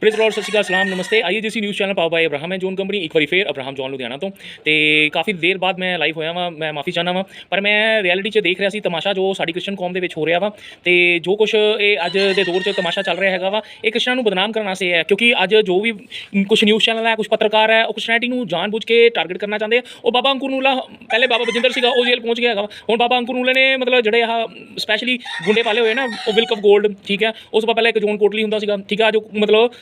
ਪ੍ਰਿਜ਼ Lord ਸਤਿ ਸ਼੍ਰੀ ਅਕਾਲ, ਸਲਾਮ, ਨਮਸਤੇ। ਆਈਜੀਸੀ ਨਿਊਜ਼ ਚੈਨਲ ਪਾਵ ਬਾਈ ਅਬਰਾਹਮ ਹੈ, ਜੋਨ ਕੰਪਨੀ, ਇੱਕ ਵਾਰੀ ਫੇਰ ਅਬਰਾਹਮ ਜੋਨ ਲੁਧਿਆਣਾ ਤੋਂ। ਤੇ ਕਾਫੀ ਦੇਰ ਬਾਅਦ ਮੈਂ ਲਾਈਵ ਹੋਇਆ ਵਾਂ, ਮੈਂ ਮਾਫੀ ਚਾਹਨਾ ਵਾਂ, ਪਰ ਮੈਂ ਰਿਐਲਿਟੀ 'ਚ ਦੇਖ ਰਿਹਾ ਸੀ ਤਮਾਸ਼ਾ ਜੋ ਸਾਡੀ ਕ੍ਰਿਸਚਨ ਕੌਮ ਦੇ ਵਿੱਚ ਹੋ ਰਿਹਾ ਵਾ। ਤੇ ਜੋ ਕੁਝ ਇਹ ਅੱਜ ਦੇ ਦੌਰ 'ਚ ਤਮਾਸ਼ਾ ਚੱਲ ਰਿਹਾ ਹੈਗਾ ਵਾ, ਇਹ ਕ੍ਰਿਸਚਨਾਂ ਨੂੰ ਬਦਨਾਮ ਕਰਨ ਵਾਸਤੇ ਹੈ ਕਿਉਂਕਿ ਅੱਜ ਜੋ ਵੀ ਕੁਝ ਨਿਊਜ਼ ਚੈਨਲ ਹੈ ਕੁਝ ਪੱਤਰਕਾਰ ਹੈ, ਉਹ ਕ੍ਰਿਸਚੈਨਿਟੀ ਨੂੰ ਜਾਣਬੁੱਝ ਕੇ ਟਾਰਗੇਟ ਕਰਨਾ ਚਾਹੁੰਦੇ ਆ। ਉਹ ਬਾਬਾ ਅੰਕੁਰ ਨੂਲਾ ਪਹਿਲੇ ਬਾਬਾ ਬਜਿੰਦਰ ਸੀਗਾ, ਉਹ ਜੇਲ੍ਹ ਪਹੁੰਚ ਗਿਆ ਹੈਗਾ ਵਾ। ਹੁਣ ਬਾਬਾ ਅੰਕੁਰ ਨੂਲੇ ਨੇ ਮਤਲਬ ਜਿਹੜੇ ਆਹ ਸਪੈਸ਼ਲੀ ਗੁੰਡੇ ਪਾਲੇ ਹੋਏ ਨਾ, ਉਹ ਵਿਲਕ ਆਫ ਗੋਲਡ ਠੀਕ ਹੈ, ਉਸ ਤੋਂ ਪਹਿਲਾਂ ਇੱਕ ਜੋਨ ਕੋਟਲੀ ਹੁੰਦਾ ਸੀਗਾ, ਠੀਕ ਆ ਜੋ ਮਤਲਬ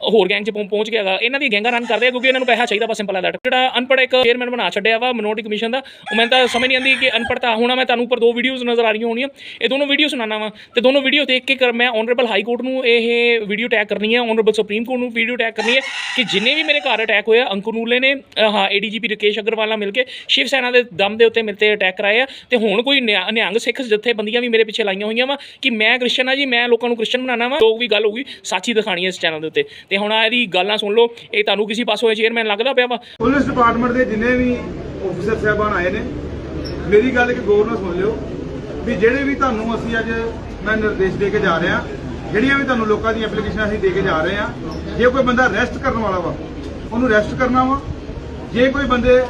ਹੋਰ ਗੈਂਗ 'ਚ ਪਹੁੰਚ ਗਿਆ ਹੈਗਾ ਇਹਨਾਂ ਦੀ ਗੈਂਗਾਂ ਰਨ ਕਰਦੇ ਆ ਕਿਉਂਕਿ ਇਹਨਾਂ ਨੂੰ ਪੈਸਾ ਚਾਹੀਦਾ ਬਸ ਸਿੰਪਲ ਹੈ ਦੈਟ ਜਿਹੜਾ ਅਨਪੜ੍ਹ ਇੱਕ ਚੇਅਰਮੈਨ ਬਣਾ ਛੱਡਿਆ ਵਾ ਮਿਨੋਰਟੀ ਕਮਿਸ਼ਨ ਦਾ ਉਹ ਮੈਨੂੰ ਤਾਂ ਸਮਝ ਨਹੀਂ ਆਉਂਦੀ ਕਿ ਅਨਪੜ੍ਹਤਾ ਹੋਣਾ ਮੈਂ ਤੁਹਾਨੂੰ ਉੱਪਰ ਦੋ ਵੀਡੀਓਜ਼ ਨਜ਼ਰ ਆ ਰਹੀਆਂ ਹੋਣੀਆਂ। ਇਹ ਦੋਨੋਂ ਵੀਡੀਓ ਸੁਣਾਉਣਾ ਵਾ। ਤੇ ਦੋਨੋਂ ਵੀਡੀਓ ਦੇਖ ਕੇ ਕਰ ਮੈਂ ਆਨਰੇਬਲ ਹਾਈ ਕੋਰਟ ਨੂੰ ਇਹ ਵੀਡੀਓ ਟੈਗ ਕਰਨੀ ਹੈ ਆਨਰੇਬਲ ਸੁਪਰੀਮ ਕੋਰਟ ਨੂੰ ਵੀਡੀਓ ਟੈਗ ਕਰਨੀ ਹੈ ਕਿ ਜਿੰਨੇ ਵੀ ਮੇਰੇ ਘਰ ਅਟੈਕ ਹੋਇਆ ਅੰਕੁਰ ਨੂਲੇ ਨੇ ਅ, ਹਾਂ ਏਡੀਜੀਪੀ ਰਕੇਸ਼ ਅਗਰਵਾਲ ਨਾਲ ਮਿਲ ਕੇ ਸ਼ਿਵ ਸੈਨਾ ਦੇ ਦਮ ਦੇ ਉੱਤੇ ਮੇਰੇ ਤੇ ਅਟੈਕ ਕਰਾਏ ਆ। ਤੇ ਹੁਣ ਕੋਈ ਨਿਆ- ਨਿਹੰਗ ਸਿੱਖ ਜਥੇਬੰਦੀਆਂ ਵੀ ਮੇਰੇ ਪਿੱਛੇ ਲਾਈਆਂ ਹੋਈਆਂ ਵਾ ਕਿ ਮੈਂ ਕ੍ਰਿਸਚਨ ਆ ਜੀ ਮੈਂ ਲੋਕਾਂ ਨੂੰ ਕ੍ਰਿਸਚਨ ਬਣਾਉਣਾ ਵਾ। ਲੋਕ ਵੀ ਗੱਲ ਹੋਊਗੀ ਸੱਚੀ ਦਿਖਾਣੀ ਹੈ ਇਸ ਚੈਨਲ ਦੇ ਉੱਤੇ। ਤੇ ਹੁਣ ਇਹਦੀ ਗੱਲਾਂ ਸੁਣ ਲਓ, ਇਹ ਤੁਹਾਨੂੰ ਕਿਸੇ ਪਾਸੋਂ ਚੇਅਰਮੈਨ ਲੱਗਦਾ ਪਿਆ ਵਾ? ਪੁਲਿਸ ਡਿਪਾਰਟਮੈਂਟ ਦੇ ਜਿੰਨੇ ਵੀ ਅਫਸਰ ਸਾਹਿਬਾਨ ਆਏ ਨੇ, ਮੇਰੀ ਗੱਲ ਇੱਕ ਗੌਰ ਨਾਲ ਸੁਣ ਲਿਓ ਵੀ ਜਿਹੜੇ ਵੀ ਤੁਹਾਨੂੰ ਅਸੀਂ ਅੱਜ ਮੈਂ ਨਿਰਦੇਸ਼ ਦੇ ਕੇ ਜਾ ਰਿਹਾ, ਜਿਹੜੀਆਂ ਵੀ ਤੁਹਾਨੂੰ ਲੋਕਾਂ ਦੀਆਂ ਐਪਲੀਕੇਸ਼ਨਾਂ ਅਸੀਂ ਦੇ ਕੇ ਜਾ ਰਹੇ ਹਾਂ, ਜੇ ਕੋਈ ਬੰਦਾ ਰੈਸਟ ਕਰਨ ਵਾਲਾ ਵਾ, ਉਹਨੂੰ ਰੈਸਟ ਕਰਨਾ ਵਾ। ਜੇ ਕੋਈ ਬੰਦੇ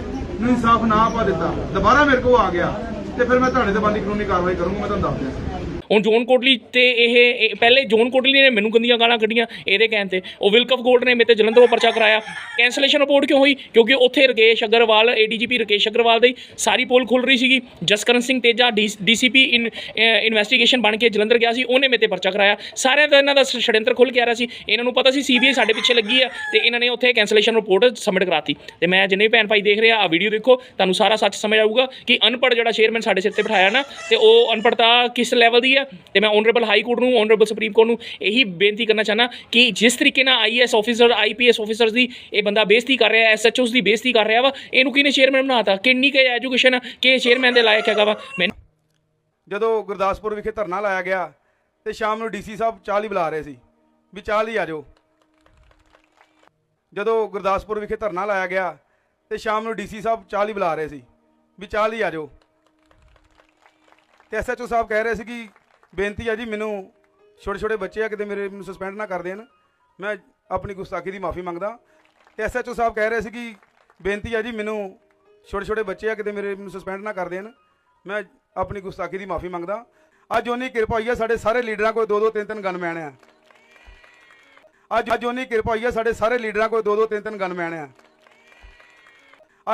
ਨੂੰ ਇਨਸਾਫ ਨਾ ਪਾ ਦਿੱਤਾ, ਦੁਬਾਰਾ ਮੇਰੇ ਕੋਲ ਆ ਗਿਆ, ਤੇ ਫਿਰ ਮੈਂ ਤੁਹਾਡੇ ਤੇ ਬੰਦੀ ਕਾਨੂੰਨੀ ਕਾਰਵਾਈ ਕਰੂੰਗਾ, ਮੈਂ ਤੁਹਾਨੂੰ ਦੱਸ ਦਿਆਂ ਹੁਣ ਜੋਨ ਕੋਟਲੀ ਤੇ ਇਹ, ਇਹ- ਪਹਿਲੇ ਜੋਨ ਕੋਟਲੀ ਨੇ ਮੈਨੂੰ ਗੰਦੀਆਂ ਗਾਲਾਂ ਕੱਢੀਆਂ ਇਹਦੇ ਕਹਿਣ ਤੇ। ਉਹ ਵਿਲਕਫ ਗੋਲਡ ਨੇ ਮੇਰੇ ਤੇ ਜਲੰਧਰੋਂ ਪਰਚਾ ਕਰਾਇਆ। ਕੈਂਸਲੇਸ਼ਨ ਰਿਪੋਰਟ ਕਿਉਂ ਹੋਈ? ਕਿਉਂਕਿ ਉੱਥੇ ਰਕੇਸ਼ ਅਗਰਵਾਲ ਏਡੀਜੀਪੀ ਰਕੇਸ਼ ਅਗਰਵਾਲ ਦੀ ਸਾਰੀ ਪੋਲ ਖੁੱਲ ਰਹੀ ਸੀਗੀ। Jaskaran Singh Teja DCP in investigation ਬਣ ਕੇ ਜਲੰਧਰ ਗਿਆ ਸੀ। ਉਹਨੇ ਮੇਰੇ ਤੇ ਪਰਚਾ ਕਰਾਇਆ। ਸਾਰਿਆਂ ਦਾ ਇਹਨਾਂ ਦਾ ਛੜਿੰਤਰ ਖੁੱਲ ਕੇ ਆ ਰਿਹਾ ਸੀ। ਇਹਨਾਂ ਨੂੰ ਪਤਾ ਸੀ ਸੀਬੀਆਈ ਸਾਡੇ ਪਿੱਛੇ ਲੱਗੀ ਆ ਤੇ ਇਹਨਾਂ ਨੇ ਉੱਥੇ ਕੈਂਸਲੇਸ਼ਨ ਰਿਪੋਰਟ ਸਬਮਿਟ ਕਰਾਤੀ। ਤੇ ਮੈਂ ਜਿੰਨੇ ਵੀ ਭੈਣ ਭਾਈ ਦੇਖ ਰਹੇ ਆ ਆ ਵੀਡੀਓ ਦੇਖੋ, ਤੁਹਾਨੂੰ ਸਾਰਾ ਸੱਚ ਸਮਝ ਆਊਗਾ ਕਿ ਅਨਪੜ੍ਹ ਜਿਹੜਾ ਚੇਅਰਮੈਨ ਸਾਡੇ ਸਿਰ ਤੇ ਬਿਠਾਇਆ ਨਾ, ਤੇ ਉਹ ਅਨਪੜ੍ਹਤਾ ਕਿਸ ਲੈਵਲ ਦੀ ਆ ਤੇ ਮੈਂ ਆਨਰੇਬਲ ਹਾਈ ਕੋਰਟ ਨੂੰ ਆਨਰੇਬਲ ਸੁਪਰੀਮ ਕੋਰਟ ਨੂੰ ਇਹੀ ਬੇਨਤੀ ਕਰਨਾ ਚਾਹਨਾ ਕਿ ਜਿਸ ਤਰੀਕੇ ਨਾਲ ਆਈਐਸ ਆਫੀਸਰ ਆਈਪੀਐਸ ਆਫੀਸਰਸ ਦੀ ਇਹ ਬੰਦਾ ਬੇਇੱਜ਼ਤੀ ਕਰ ਰਿਹਾ ਐਸਐਚਓਸ ਦੀ ਬੇਇੱਜ਼ਤੀ ਕਰ ਰਿਹਾ ਵਾ, ਇਹਨੂੰ ਕਿਹਨੇ ਚੇਅਰਮੈਨ ਬਣਾਤਾ? ਕਿੰਨੀ ਕੁ ਐਜੂਕੇਸ਼ਨ ਕਿ ਚੇਅਰਮੈਨ ਦੇ ਲਾਇਕ ਹੈਗਾ ਵਾ? ਜਦੋਂ ਗੁਰਦਾਸਪੁਰ ਵਿਖੇ ਧਰਨਾ ਲਾਇਆ ਗਿਆ ਤੇ ਸ਼ਾਮ ਨੂੰ ਡੀਸੀ ਸਾਹਿਬ ਚਾਹ ਲਈ ਬੁਲਾ ਰਹੇ ਸੀ, ਵੀ ਚਾਹ ਲਈ ਆ ਜਾਓ। ਜਦੋਂ ਗੁਰਦਾਸਪੁਰ ਵਿਖੇ ਧਰਨਾ ਲਾਇਆ ਗਿਆ ਤੇ ਸ਼ਾਮ ਨੂੰ ਡੀਸੀ ਸਾਹਿਬ ਚਾਹ ਹੀ ਬੁਲਾ ਰਹੇ ਸੀ, ਵੀ ਚਾਹ ਹੀ ਆ ਜਾਓ। ਤੇ ਐਸਐਚਓ ਸਾਹਿਬ ਕਹਿ ਰਹੇ ਸੀ ਕਿ ਬੇਨਤੀ ਆ ਜੀ, ਮੈਨੂੰ ਛੋਟੇ ਛੋਟੇ ਬੱਚੇ ਆ, ਕਿਤੇ ਮੇਰੇ ਮੈਨੂੰ ਸਸਪੈਂਡ ਨਾ ਕਰ ਦੇਣ। ਮੈਂ ਆਪਣੀ ਗੁਸਤਾਖੀ ਦੀ ਮਾਫੀ ਮੰਗਦਾ। ਤੇ ਐਸਐਚਓ ਸਾਹਿਬ ਕਹਿ ਰਹੇ ਸੀ ਕਿ ਬੇਨਤੀ ਆ ਜੀ, ਮੈਨੂੰ ਛੋਟੇ ਛੋਟੇ ਬੱਚੇ ਆ, ਕਿਤੇ ਮੇਰੇ ਮੈਨੂੰ ਸਸਪੈਂਡ ਨਾ ਕਰ ਦੇਣ। ਮੈਂ ਆਪਣੀ ਗੁਸਤਾਖੀ ਦੀ ਮਾਫੀ ਮੰਗਦਾ। ਅੱਜ ਉਹਨੀ ਕਿਰਪਾ ਹੋਈ ਆ, ਸਾਡੇ ਸਾਰੇ ਲੀਡਰਾਂ ਕੋਲ ਦੋ ਦੋ, ਤਿੰਨ ਤਿੰਨ ਗਨਮੈਨ ਆ। ਅੱਜ ਅੱਜ ਉਹਨੀ ਕਿਰਪਾ ਹੋਈ ਆ, ਸਾਡੇ ਸਾਰੇ ਲੀਡਰਾਂ ਕੋਲ ਦੋ ਦੋ, ਤਿੰਨ ਤਿੰਨ ਗਨਮੈਨ ਆ।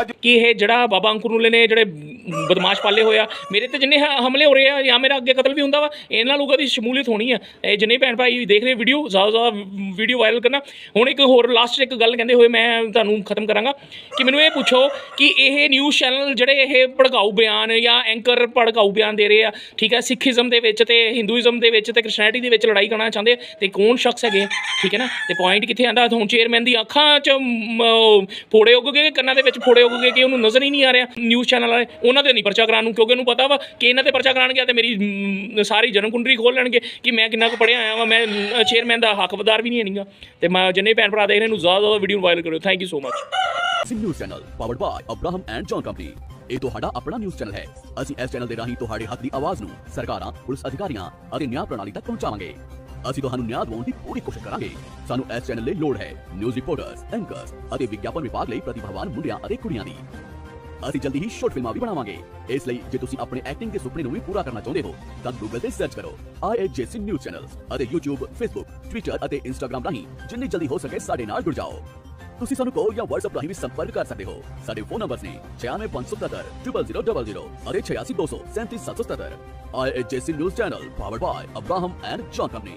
ਅੱਜ ਕੀ ਇਹ ਜਿਹੜਾ ਬਾਬਾ ਅੰਕੁਰ ਨੇ ਜਿਹੜੇ ਬਦਮਾਸ਼ ਪਾਲੇ ਹੋਇਆ ਮੇਰੇ ਤੇ ਜਿੰਨੇ ਹ- ਹਮਲੇ ਹੋ ਰਹੇ ਆ ਜਾਂ ਮੇਰਾ ਅੱਗੇ ਕਤਲ ਵੀ ਹੁੰਦਾ ਵਾ ਇਹਨਾਂ ਲੋਕਾਂ ਦੀ ਸ਼ਮੂਲੀਅਤ ਹੋਣੀ ਆ। ਇਹ ਜਿੰਨੇ ਭੈਣ ਭਾਈ ਦੇਖ ਰਹੇ ਵੀਡੀਓ ਜ਼ਿਆਦਾ ਜ਼ਿਆਦਾ ਵੀਡੀਓ ਵਾਇਰਲ ਕਰਨਾ। ਹੁਣ ਇੱਕ ਹੋਰ ਲਾਸਟ ਇੱਕ ਗੱਲ ਕਹਿੰਦੇ ਹੋਏ ਮੈਂ ਤੁਹਾਨੂੰ ਖਤਮ ਕਰਾਂਗਾ। ਕਿ ਮੈਨੂੰ ਇਹ ਪੁੱਛੋ ਕਿ ਇਹ ਨਿਊਜ਼ ਚੈਨਲ ਜਿਹੜੇ ਇਹ ਭੜਕਾਊ ਬਿਆਨ ਜਾਂ ਐਂਕਰ ਭੜਕਾਊ ਬਿਆਨ ਦੇ ਰਹੇ ਆ ਠੀਕ ਹੈ ਸਿੱਖੀਜ਼ਮ ਦੇ ਵਿੱਚ ਤੇ ਹਿੰਦੂਇਜ਼ਮ ਦੇ ਵਿੱਚ ਤੇ ਕ੍ਰਿਸਚੀਅਨਿਟੀ ਦੇ ਵਿੱਚ ਲੜਾਈ ਕਰਨਾ ਚਾਹੁੰਦੇ ਆ, ਤੇ ਕੌਣ ਸ਼ਖਸ ਹੈਗੇ ਆ? ਠੀਕ ਹੈ ਨਾ? ਤੇ ਪੁਆਇੰਟ ਕਿੱਥੇ ਆਂਦਾ ਹੁਣ ਚੇਅਰਮੈਨ ਦੀ ਅੱਖਾਂ 'ਚ ਮ, ਉਹ ਫੋੜੇ ਉੱਗ ਗਏ ਕੰਨਾਂ ਦੇ ਵਿੱਚ ਫੋੜੇ ਉੱਗ ਗਏ ਕਿ ਉਹਨੂੰ ਨਜ਼ਰ ਹੀ ਨਹੀਂ ਆ ਰਿਹਾ। ਨਿਊਜ਼ ਚੈਨਲ ਵਾਲੇ ਉਹਨਾਂ ਦੇ ਨਹੀਂ ਪਰਚਾ ਕਰਾਉਣ ਨੂੰ, ਕਿਉਂਕਿ ਉਹਨੂੰ ਪਤਾ ਵਾ ਕਿ ਇਹਨਾਂ ਤੇ ਪਰਚਾ ਕਰਾਉਣ ਗਿਆ ਤੇ ਮੇਰੀ ਸਾਰੀ ਜਨਮ ਕੁੰਡਲੀ ਖੋਲ ਲੈਣਗੇ ਕਿ ਮੈਂ ਕਿੰਨਾ ਕੁ ਪੜਿਆ ਆਇਆ ਵਾਂ, ਮੈਂ ਚੇਅਰਮੈਨ ਦਾ ਹੱਕਦਾਰ ਵੀ ਨਹੀਂ ਨਹੀਂਗਾ ਤੇ ਮੈਂ, ਜਿੰਨੇ ਭੈਣ ਭਰਾ ਦੇਖ ਰਹੇ ਨੂੰ ਜ਼ਿਆਦਾ ਜ਼ਿਆਦਾ ਵੀਡੀਓ ਵਾਇਰਲ ਕਰਿਓ। Thank you so much Singh news channel powered by Abraham and John company ਇਹ ਤੁਹਾਡਾ ਆਪਣਾ ਨਿਊਜ਼ ਚੈਨਲ ਹੈ। ਅਸੀਂ ਇਸ ਚੈਨਲ ਦੇ ਰਾਹੀਂ ਤੁਹਾਡੇ ਹੱਕ ਦੀ ਆਵਾਜ਼ ਨੂੰ ਸਰਕਾਰਾਂ, ਪੁਲਿਸ ਅਧਿਕਾਰੀਆਂ ਅਤੇ ਨਿਆਂ ਪ੍ਰਣਾਲੀ ਤੱਕ ਪਹੁੰਚਾਵਾਂਗੇ। ਅਸੀਂ ਤੁਹਾਨੂੰ ਨਿਆਂ ਦਿਵਾਉਣ ਦੀ ਪੂਰੀ ਕੋਸ਼ਿਸ਼ ਕਰਾਂਗੇ। ਸਾਨੂੰ ਇਸ ਚੈਨਲ ਲਈ ਲੋੜ ਹੈ। ਨਿਊਜ਼ ਰਿਪੋਰਟਰਸ ਐਂਕਰਸ ਅਤੇ ਵਿਗਿਆਪਨ ਵਿਭਾਗ ਲਈ ਪ੍ਰਤਿਭਾਵਾਨ ਮੁੰਡਿਆਂ ਅਤੇ ਕੁੜੀਆਂ ਦੀ। ਅਸੀਂ ਜਲਦੀ ਹੀ ਸ਼ਾਰਟ ਫਿਲਮਾਂ ਵੀ ਬਣਾਵਾਂਗੇ। ਇਸ ਲਈ ਜੇ ਤੁਸੀਂ ਆਪਣੇ ਐਕਟਿੰਗ ਦੇ ਸੁਪਨੇ ਨੂੰ ਵੀ ਪੂਰਾ ਕਰਨਾ ਚਾਹੁੰਦੇ ਹੋ, ਤਾਂ ਗੂਗਲ ਤੇ ਸਰਚ ਕਰੋ IHJC ਨਿਊਜ਼ ਚੈਨਲ ਅਤੇ YouTube, Facebook, Twitter ਅਤੇ Instagram ਰਾਹੀਂ ਜਿੰਨੀ ਜਲਦੀ ਹੋ ਸਕੇ ਸਾਡੇ ਨਾਲ ਜੁੜ ਜਾਓ। ਤੁਸੀਂ ਸਾਨੂੰ ਕਾਲ ਜਾਂ WhatsApp ਰਾਹੀਂ ਵੀ ਸੰਪਰਕ ਕਰ ਸਕਦੇ ਹੋ। ਸਾਡੇ ਫੋਨ ਨੰਬਰਸ ਨੇ 9657 0000 ਅਤੇ 86200 37777 IHJC news channel powered by Abraham and John company